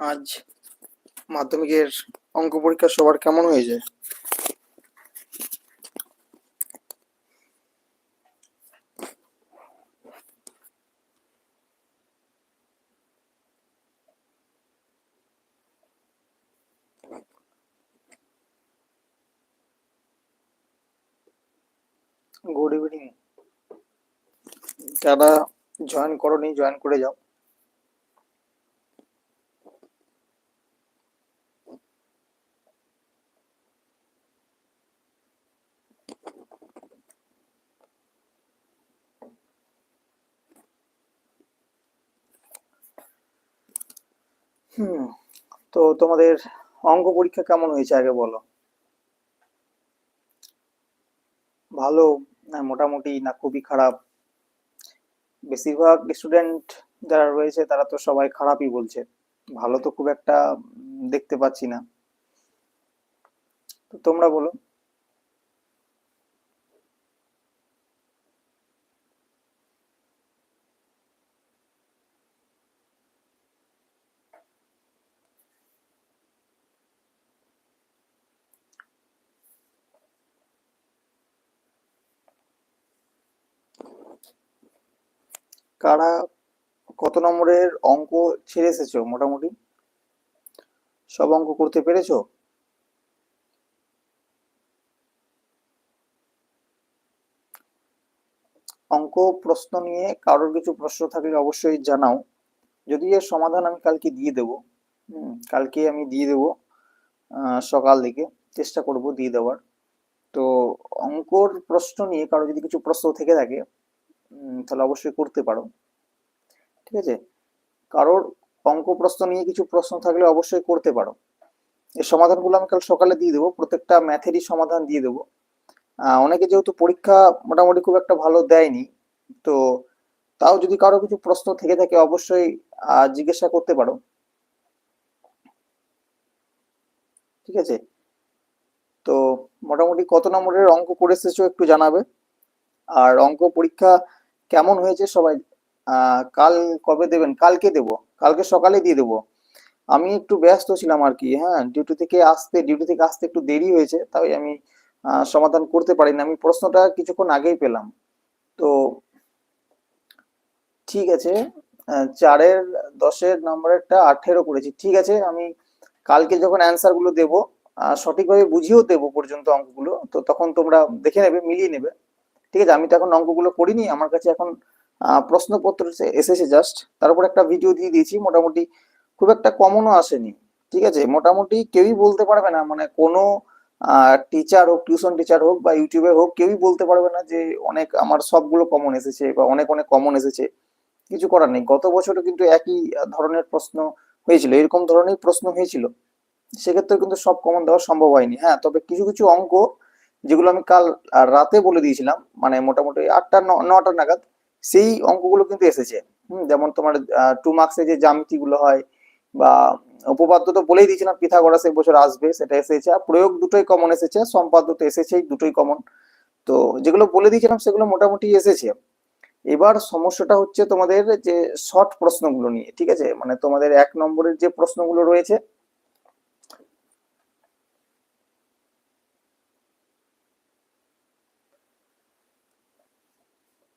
আজ মাধ্যমিকের অঙ্ক পরীক্ষা সবার কেমন হয়েছে? গুড ইভিনিং যারা জয়েন করো নি জয়েন করে যাও। হুম, তো তোমাদের অঙ্ক পরীক্ষা কেমন হয়েছে আগে বলো? ভালো না মোটামুটি না খুবই খারাপ? বেশিরভাগ স্টুডেন্ট যারা রয়েছে তারা তো সবাই খারাপই বলছে। ভালো তো খুব একটা দেখতে পাচ্ছি না। তো তোমরা বলো। কারা কত নম্বরের অঙ্ক ছেড়ে এসেছ মোটামুটি? সব অঙ্ক করতে পেরেছ? অঙ্ক, প্রশ্ন নিয়ে কারোর কিছু প্রশ্ন থাকলে অবশ্যই জানাও। যদি এর সমাধান আমি কালকে দিয়ে দেবো কালকে আমি দিয়ে দেবো সকাল দিকে চেষ্টা করব দিয়ে দেওয়ার। তো অঙ্কর প্রশ্ন নিয়ে কারও যদি কিছু প্রশ্ন থেকে থাকে তাহলে অবশ্যই করতে পারো। ঠিক আছে? কারোর অঙ্ক প্রশ্ন নিয়ে কিছু প্রশ্ন থাকলে অবশ্যই করতে পারো। এর সমাধানগুলো আমি কাল সকালে দিয়ে দেবো, প্রত্যেকটা ম্যাথেরই সমাধান দিয়ে দেবো। অনেকে যেহেতু পরীক্ষা মোটামুটি খুব একটা ভালো দেয়নি, তো তাও যদি কারও কিছু প্রশ্ন থেকে থাকে অবশ্যই জিজ্ঞাসা করতে পারো। ঠিক আছে? তো মোটামুটি কত নম্বরের অঙ্ক করে এসেছ একটু জানাবে। আর অঙ্ক পরীক্ষা কেমন হয়েছে সবাই কাল কবে দেবেন? কালকে দেবো। কালকে সকালে দিয়ে দেবো। আমি একটু ব্যস্ত ছিলাম আর কি হ্যাঁ ডিউটি থেকে আসতে ডিউটি থেকে আসতে একটু দেরি হয়েছে, তাই আমি সমাধান করতে পারিনি। আমি প্রশ্নটা কিছুক্ষণ আগেই পেলাম। তো ঠিক আছে চারের, দশের নম্বরেরটা আঠেরো করেছি। ঠিক আছে, আমি কালকে যখন অ্যান্সারগুলো দেবো সঠিকভাবে বুঝিয়েও দেবো পর্যন্ত অঙ্কগুলো, তো তখন তোমরা দেখে নেবে, মিলিয়ে নেবে। ঠিক আছে, আমি তো এখন অঙ্কগুলো করিনি, আমার কাছে এখন প্রশ্নপত্র এসেছে জাস্ট তার উপর একটা ভিডিও দিয়ে দিয়েছি, মোটামুটি খুব একটা কমনও আসেনি, ঠিক আছে, মোটামুটি কেউই বলতে পারবে না মানে কোনো টিচার হোক টিউশন টিচার হোক বা ইউটিউবে হোক, কেউই বলতে পারবে না যে অনেক আমার সবগুলো কমন এসেছে বা অনেক অনেক কমন এসেছে, কিছু করার নেই, গত বছরও কিন্তু একই ধরনের প্রশ্ন হয়েছিল, এরকম ধরনের প্রশ্ন হয়েছিল সেক্ষেত্রে কিন্তু সব কমন দেওয়া সম্ভব হয়নি হ্যাঁ তবে কিছু কিছু অঙ্ক যেগুলো আমি কাল রাতে বলে দিয়েছিলাম মানে মোটামুটি আটটা নটা নাগাদ সেই অঙ্কগুলো কিন্তু এসেছে। হুম, যেমন তোমার টু মার্কসে যে জ্যামিতি গুলো হয় বা উপপাদ্য তো বলেই দিয়েছিলাম পিথাগোরাস এই বছর আসবে সেটা এসেছে আর প্রয়োগ দুটোই কমন এসেছে সম্পাদ্য তো এসেছেই দুটোই কমন তো যেগুলো বলে দিয়েছিলাম সেগুলো মোটামুটি এসেছে। এবার সমস্যাটা হচ্ছে তোমাদের যে শর্ট প্রশ্নগুলো নিয়ে ঠিক আছে? মানে তোমাদের এক নম্বরের যে প্রশ্নগুলো রয়েছে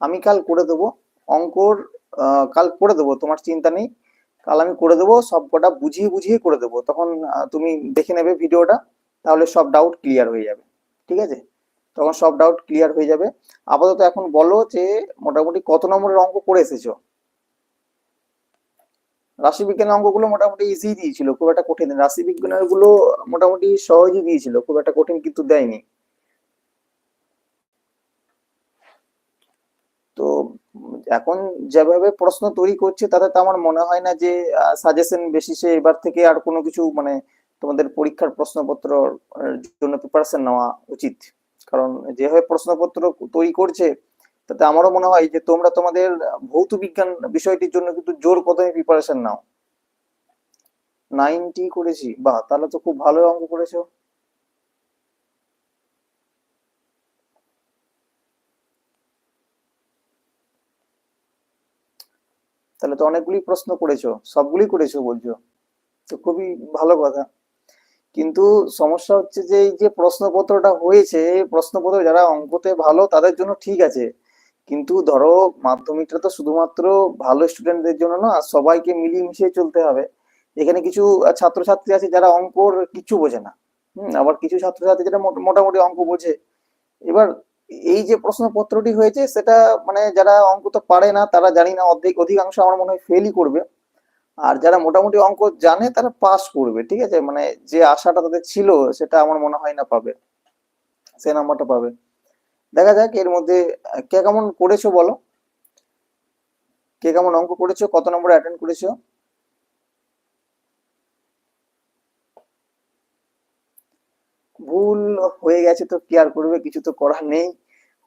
আমি কাল করে দেবো। অঙ্কর কাল করে দেবো, তোমার চিন্তা নেই। কাল আমি করে দেবো, সব কটা বুঝিয়ে বুঝিয়ে করে দেবো। তখন তুমি দেখে নেবে ভিডিওটা, তাহলে সব ডাউট ক্লিয়ার হয়ে যাবে। ঠিক আছে? তখন সব ডাউট ক্লিয়ার হয়ে যাবে। আপাতত এখন বলো যে, মোটামুটি কত নম্বরের অঙ্ক করে এসেছ? রাশি বিজ্ঞানের অঙ্কগুলো মোটামুটি ইজি দিয়েছিল, খুব একটা কঠিন। রাশি বিজ্ঞানেরগুলো মোটামুটি সহজই দিয়েছিল, খুব একটা কঠিন কিন্তু দেয়নি তো উম, এখন যেভাবে প্রশ্ন তৈরি করছে, তাতে তো আমার মনে হয় না যে সাজেশন বেসিসে এবার থেকে আর কোনো কিছু মানে তোমাদের পরীক্ষার প্রশ্নপত্র জন্য প্রিপারেশন নেওয়া উচিত। কারণ যেভাবে প্রশ্নপত্র তৈরি করছে, তাতে আমারও মনে হয় যে তোমরা তোমাদের ভৌত বিজ্ঞান বিষয়টির জন্য কিন্তু জোর কদমে প্রিপারেশন নাও। নাইনটি করেছি, বাহ, তাহলে তো খুব ভালো অঙ্ক করেছ। তাহলে তো অনেকগুলি প্রশ্ন করেছ, সবগুলি করেছ বলছো। তো খুবই ভালো কথা। কিন্তু সমস্যা হচ্ছে যে, এই যে প্রশ্নপত্রটা হয়েছে, প্রশ্নপত্র যারা অঙ্কতে ভালো, তাদের জন্য ঠিক আছে। কিন্তু ধরো, মাধ্যমিকটা তো শুধুমাত্র ভালো স্টুডেন্টদের জন্য না সবাইকে মিলিয়ে মিশিয়ে চলতে হবে। এখানে কিছু ছাত্রছাত্রী আছে যারা অঙ্কর কিছু বোঝে না। হম, আবার কিছু ছাত্রছাত্রী যারা মোটামুটি অঙ্ক বোঝে। এবার এই যে প্রশ্নপত্রটি হয়েছে, সেটা মানে যারা অঙ্ক তো পারে না, তারা জানি না, অর্ধেক অধিকাংশ আমার মনে হয় ফেলই করবে। আর যারা মোটামুটি অঙ্ক জানে, তারা পাস করবে, ঠিক আছে? মানে যে আশাটা তাদের ছিল, সেটা আমার মনে হয় না পাবে। সে নাম্বারটা পাবে। দেখা যাক, এর মধ্যে, কে কেমন করেছ বলো? কে কেমন অঙ্ক করেছ? কত নম্বরে অ্যাটেন্ড করেছ? ভুল হয়ে গেছে তো কি আর করবে? কিছু তো করার নেই।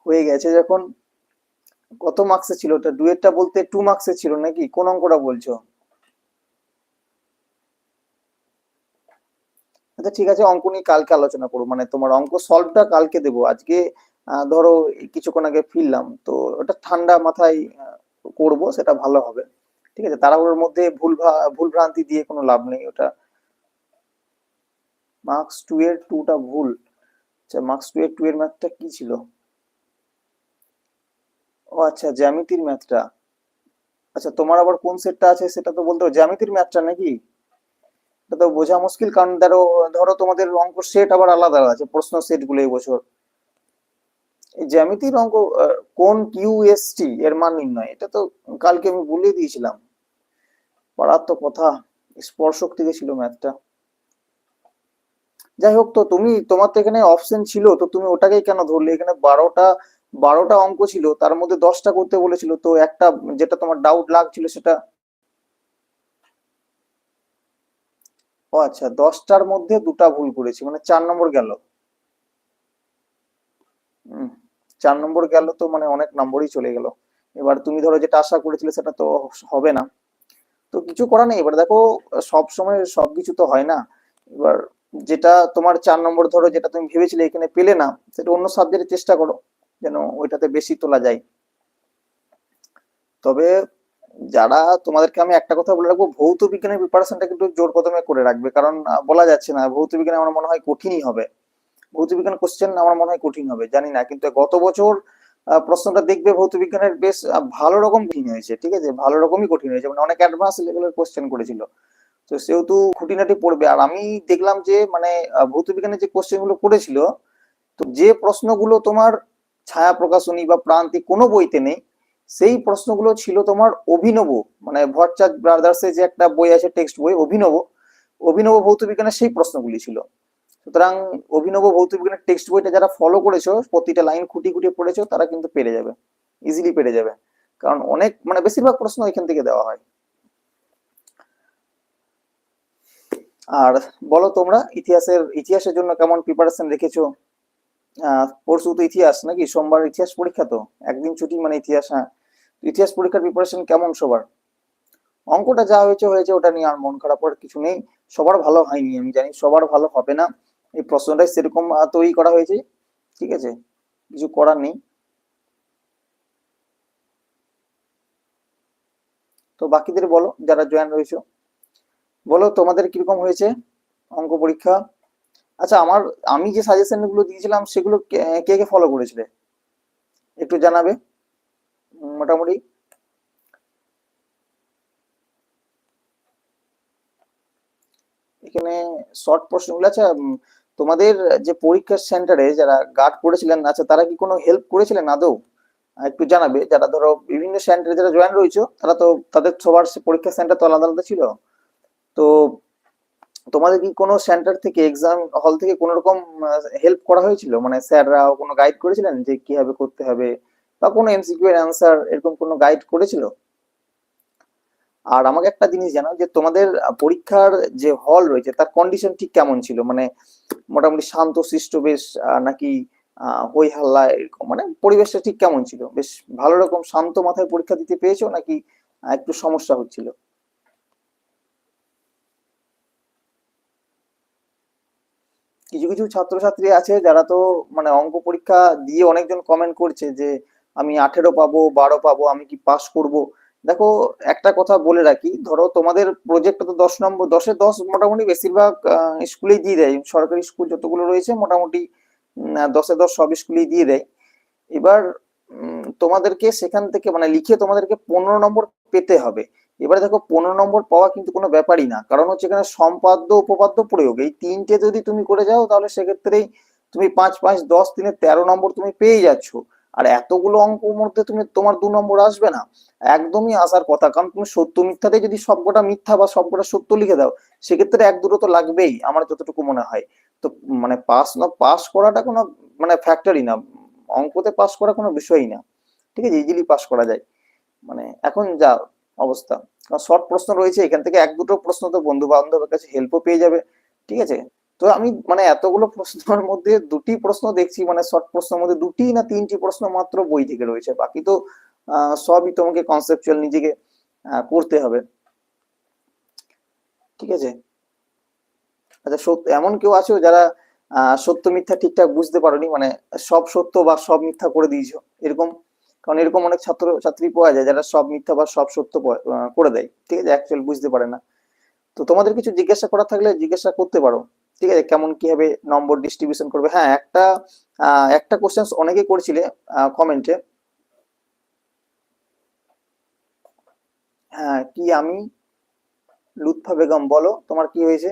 হয়ে গেছে যখন কত মার্কসে ছিল? ওটা ডুয়েটটা বলতে টু মার্কসে ছিল নাকি? কোন অঙ্কটা বলছো? আচ্ছা ঠিক আছে, অঙ্ক নিয়ে কালকে আলোচনা করব। মানে তোমার অঙ্ক সলভটা কালকে দেবো। আজকে ধরো কিছুক্ষণ আগে ফিরলাম, তো ওটা ঠান্ডা মাথায় করব, সেটা ভালো হবে। ঠিক আছে, তাড়াহুড়োর মধ্যে ভুল ভুল ভ্রান্তি দিয়ে কোনো লাভ নেই ওটা। মার্কস টু এর টুটা ভুল। আচ্ছা মার্কস টু এর টু এর ম্যাথটা কি ছিল? ও আচ্ছা জ্যামিতির ম্যাথটা। আচ্ছা তোমার আবার কোন সেটটা আছে সেটা তো বলতে জ্যামিতির ম্যাথটা নাকি? এটা তো বোঝা মুশকিল, কারণ ধরো ধরো তোমাদের অঙ্ক সেট আবার আলাদা আছে, প্রশ্ন সেটগুলো এই বছর। জ্যামিতির অঙ্ক কোন কিউএসটি এর মান নির্ণয়? এটা তো কালকে আমি বলে দিয়েছিলাম। পড়ার তো কথা, স্পর্শক থেকে ছিল ম্যাথটা। যাই হোক তো, তুমি, তোমার তো এখানে অপশন ছিল, তো তুমি ওটাকেই কেন ধরলে? এখানে বারোটা বারোটা অঙ্ক ছিল, তার মধ্যে দশটা করতে বলেছিল, তো একটা যেটা তোমার ডাউট লাগছিল সেটা ও আচ্ছা দশটার মধ্যে দুটা ভুল করেছি মানে চার নম্বর গেল। চার নম্বর গেল তো মানে অনেক নম্বরই চলে গেল। এবার তুমি ধরো যেটা আশা করেছিলে সেটা তো হবে না। তো কিছু করার নেই, এবার দেখো সব সময় সবকিছু তো হয় না। এবার যেটা তোমার চার নম্বর ধরো, যেটা তুমি ভেবেছিলে এখানে পেলে না, সেটা অন্য সাবজেক্টে চেষ্টা করো। যেন ওইটাতে বেশি তোলা যায়। তবে যারা, তোমাদেরকে আমি একটা কথা বলে রাখব, ভৌত বিজ্ঞানের প্রিপারেশনটা কিন্তু জোর কদমে করে রাখবে। কারণ বলা যাচ্ছে না, ভৌত বিজ্ঞানে আমার মনে হয় কঠিনই হবে। ভৌত বিজ্ঞান কোশ্চেন আমার মনে হয় কঠিন হবে, জানি না। কিন্তু গত বছর প্রশ্নটা দেখবে ভৌত বিজ্ঞানের বেশ ভালো রকম কঠিন হয়েছে, ঠিক আছে? ভালো রকমই কঠিন হয়েছে। মানে অনেক অ্যাডভান্স লেভেলের কোশ্চেন করেছিল। তো সেহেতু খুঁটিনাটি পড়বে। আর আমি দেখলাম যে মানে ভৌত বিজ্ঞানের যে কোশ্চেনগুলো করেছিল, তো যে প্রশ্নগুলো তোমার ছায়া প্রকাশনী বা প্রান্তিক কোনো বইতে নেই। সেই প্রশ্নগুলো ছিল তোমার অভিনব মানে ভট্টাচার্য ব্রাদার্সের যে একটা বই আছে টেক্সট বই, অভিনব। অভিনব ভৌত বিজ্ঞানের সেই প্রশ্নগুলি ছিল। সুতরাং অভিনব ভৌত বিজ্ঞানের টেক্সট বইটা যারা ফলো করেছ, প্রতিটা লাইন খুঁটি খুঁটি পড়েছো, তারা কিন্তু পেরে যাবে। ইজিলি পেরে যাবে। কারণ অনেক মানে বেশিরভাগ প্রশ্ন এখান থেকে দেওয়া হয়। আর বলো তোমরা, ইতিহাসের ইতিহাসের জন্য কেমন প্রিপারেশন রেখেছো? পরশু তো ইতিহাস নাকি? সোমবার ইতিহাস পরীক্ষা তো? একদিন ছুটি মানে ইতিহাস হ্যাঁ। ইতিহাস পরীক্ষার প্রিপারেশন কেমন সবার? অঙ্কটা যা হয়েছে হয়েছে, ওটা নিয়ে আর মন খারাপ কিছু নেই। সবার ভালো হয়নি, আমি জানি। সবার ভালো হবে না। এই প্রশ্নটাই সেরকম তৈরি করা হয়েছে। ঠিক আছে? কিছু করার নেই। তো বাকিদের বলো, যারা জয়েন রয়েছে। বলো তোমাদের কীরকম হয়েছে অঙ্ক পরীক্ষা? আচ্ছা আমার, আমি যে সাজেশনগুলো দিয়েছিলাম, সেগুলো কে কে ফলো করেছিলে? একটু জানাবে? মোটামুটি। এখানে শর্ট প্রশ্নগুলো আচ্ছা তোমাদের যে পরীক্ষার সেন্টারে যারা গার্ড করেছিলেন আচ্ছা তারা কি কোনো হেল্প করেছিলেন আদৌ? একটু জানাবে, যারা ধরো বিভিন্ন সেন্টারে যারা জয়েন রয়েছে, তারা তো, তাদের সবার পরীক্ষা সেন্টার তো আলাদা আলাদা ছিল। তো তোমাদের কি কোনো সেন্টার থেকে এক্সাম হল থেকে কোনো রকম হেল্প করা হয়েছিল? মানে স্যাররা কোনো গাইড করেছিলেন যে কীভাবে করতে হবে? বা কোনো এমসিকিউ এর অ্যান্সার এরকম কোনো গাইড করেছিল? আর আমাকে একটা জিনিস জানাও যে তোমাদের পরীক্ষার যে হল রয়েছে, তার কন্ডিশন ঠিক কেমন ছিল? মানে মোটামুটি শান্ত শিষ্ট বেশ নাকি হই হাল্লা এরকম? মানে পরিবেশটা ঠিক কেমন ছিল? বেশ ভালো রকম শান্ত মাথায় পরীক্ষা দিতে পেয়েছ নাকি একটু সমস্যা হচ্ছিল? কিছু ছাত্রছাত্রী আছে যারা তো মানে অঙ্ক পরীক্ষা দিয়ে অনেকজন কমেন্ট করছে যে আমি আঠেরো পাবো, বারো পাবো, আমি কি পাস করব? দেখো, একটা কথা বলে রাখি, ধরো তোমাদের প্রজেক্টটা তো দশ নম্বর, দশে দশ মোটামুটি বেশিরভাগ স্কুলেই দিয়ে দেয়। সরকারি স্কুল যতগুলো রয়েছে মোটামুটি দশে দশ সব স্কুলেই দিয়ে দেয়। এবার তোমাদেরকে সেখান থেকে মানে লিখে তোমাদেরকে পনেরো নম্বর পেতে হবে। এবারে দেখো পনেরো নম্বর পাওয়া কিন্তু কোনো ব্যাপারই না। কারণ হচ্ছে এখানে সম্পাদ্য, উপপাদ্য প্রয়োগ। এই তিনটে যদি তুমি করে যাও, তাহলে সেক্ষেত্রেই তুমি পাঁচ পাঁচ দশ তিনে তেরো নম্বর তুমি পেয়ে যাচ্ছ। আর এতগুলো অঙ্কের মধ্যে তুমি, তোমার দু নম্বর আসবে না। একদমই আসার কথা। কারণ তুমি সত্য মিথ্যাতে যদি সবকটা মিথ্যা বা সবকটা সত্য লিখে দাও, সেক্ষেত্রে এক দুটো তো লাগবেই, আমার যতটুকু মনে হয়। তো মানে পাস না, পাস করাটা কোনো মানে ফ্যাক্টরি না। অঙ্কতে পাস করা কোনো বিষয়ই না। ঠিক আছে ইজিলি পাস করা যায়। মানে এখন যা অবস্থা। শর্ট প্রশ্ন রয়েছে, এখান থেকে এক দুটো প্রশ্ন তো বন্ধু বান্ধবের কাছে হেল্পও পেয়ে যাবে, ঠিক আছে? তো আমি মানে এতগুলো প্রশ্নের মধ্যে দুটি প্রশ্ন দেখছি মানে শর্ট প্রশ্নের মধ্যে দুটি না তিনটি প্রশ্ন মাত্র বই থেকে রয়েছে, বাকি তো সবই তোমাকে কনসেপচুয়াল নিজেকে করতে হবে। ঠিক আছে? আচ্ছা সত্য এমন কেউ আছো যারা সত্য মিথ্যা ঠিকঠাক বুঝতে পারোনি মানে সব সত্য বা সব মিথ্যা করে দিয়েছ, এরকম কারণ এরকম অনেক ছাত্র ছাত্রী পাওয়া যায় যারা সব মিথ্যা বা সব সত্য করে দেয়, ঠিক আছে? অ্যাকচুয়াল বুঝতে পারে না। তো তোমাদের কিছু জিজ্ঞাসা করা থাকলে জিজ্ঞাসা করতে পারো, ঠিক আছে? কেমন, কীভাবে নম্বর ডিস্ট্রিবিউশন করবে? হ্যাঁ একটা একটা কোশ্চেন অনেকে করেছিলে কমেন্টে হ্যাঁ কি আমি, লুৎফা বেগম বলো, তোমার কি হয়েছে?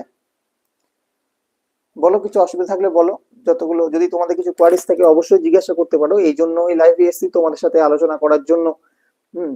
বলো, কিছু অসুবিধা থাকলে বলো। যতগুলো, যদি তোমাদের কিছু কোয়ারিজ থাকে, অবশ্যই জিজ্ঞাসা করতে পারো। এই জন্য এই লাইভে এসছি তোমাদের সাথে আলোচনা করার জন্য। হুম।